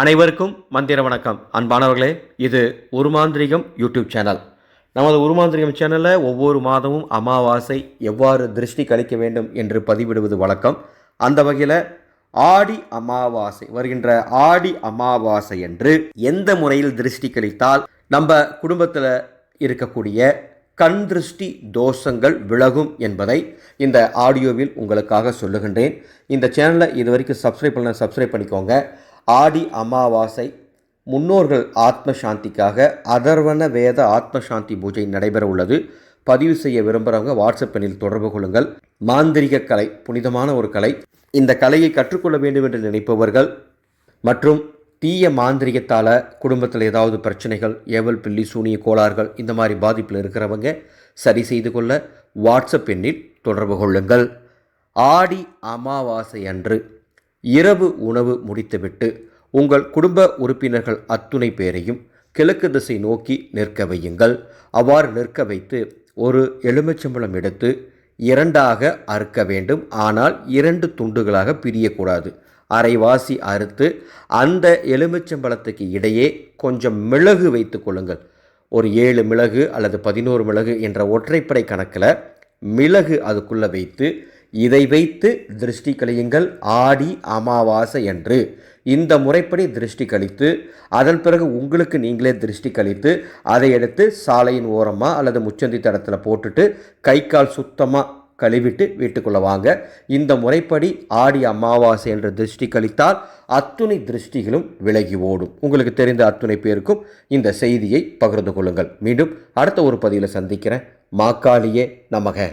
அனைவருக்கும் மந்திர வணக்கம். அன்பானவர்களே இது உருமாந்திரிகம் யூடியூப் சேனல். நமது உருமாந்திரிகம் சேனலில் ஒவ்வொரு மாதமும் அமாவாசை எவ்வாறு திருஷ்டி கழிக்க வேண்டும் என்று பதிவிடுவது வழக்கம். அந்த வகையில் ஆடி அமாவாசை வருகின்ற ஆடி அமாவாசை என்று எந்த முறையில் திருஷ்டி கழித்தால் நம்ம குடும்பத்தில் இருக்கக்கூடிய கண் திருஷ்டி தோஷங்கள் விலகும் என்பதை இந்த ஆடியோவில் உங்களுக்காக சொல்லுகின்றேன். இந்த சேனலை இது வரைக்கும் சப்ஸ்கிரைப் பண்ண சப்ஸ்கிரைப் பண்ணிக்கோங்க. ஆடி அமாவாசை முன்னோர்கள் ஆத்ம சாந்திக்காக அதர்வன வேத ஆத்ம சாந்தி பூஜை நடைபெற உள்ளது. பதிவு செய்ய விரும்புகிறவங்க வாட்ஸ்அப் எண்ணில் தொடர்பு கொள்ளுங்கள். மாந்திரிக கலை புனிதமான ஒரு கலை. இந்த கலையை கற்றுக்கொள்ள வேண்டும் என்று நினைப்பவர்கள் மற்றும் தீய மாந்திரிகத்தால் குடும்பத்தில் ஏதாவது பிரச்சனைகள் ஏவல் பில்லி சூனிய கோளாறுகள் இந்த மாதிரி பாதிப்பில் இருக்கிறவங்க சரி செய்து கொள்ள வாட்ஸ்அப் எண்ணில் தொடர்பு கொள்ளுங்கள். ஆடி அமாவாசை அன்று இரவு உணவு முடித்துவிட்டு உங்கள் குடும்ப உறுப்பினர்கள் அத்துணை பேரையும் கிழக்கு திசை நோக்கி நிற்க வையுங்கள். அவ்வாறு நிற்க வைத்து ஒரு எலுமிச்சம்பழம் எடுத்து இரண்டாக அறுக்க வேண்டும். ஆனால் இரண்டு துண்டுகளாக பிரியக்கூடாது. அரைவாசி அறுத்து அந்த எலுமிச்சம்பழத்துக்கு இடையே கொஞ்சம் மிளகு வைத்து கொள்ளுங்கள். ஒரு ஏழு மிளகு அல்லது பதினோரு மிளகு என்ற ஒற்றைப்படை கணக்கில் மிளகு அதுக்குள்ளே வைத்து இதை வைத்து திருஷ்டி கழியுங்கள் ஆடி அமாவாசை என்று. இந்த முறைப்படி திருஷ்டி கழித்து அதன் பிறகு உங்களுக்கு நீங்களே திருஷ்டி கழித்து அதை எடுத்து சாலையின் ஓரமாக அல்லது முச்சந்தி தடத்தில் போட்டுட்டு கை கால் சுத்தமாக கழுவிட்டு வீட்டுக்குள்ளே வாங்க. இந்த முறைப்படி ஆடி அமாவாசை என்ற திருஷ்டி கழித்தால் அத்துணை திருஷ்டிகளும் விலகி ஓடும். உங்களுக்கு தெரிந்த அத்துணை பேருக்கும் இந்த செய்தியை பகிர்ந்து கொள்ளுங்கள். மீண்டும் அடுத்த ஒரு பதிவில் சந்திக்கிறேன். மாக்காளியே நமக.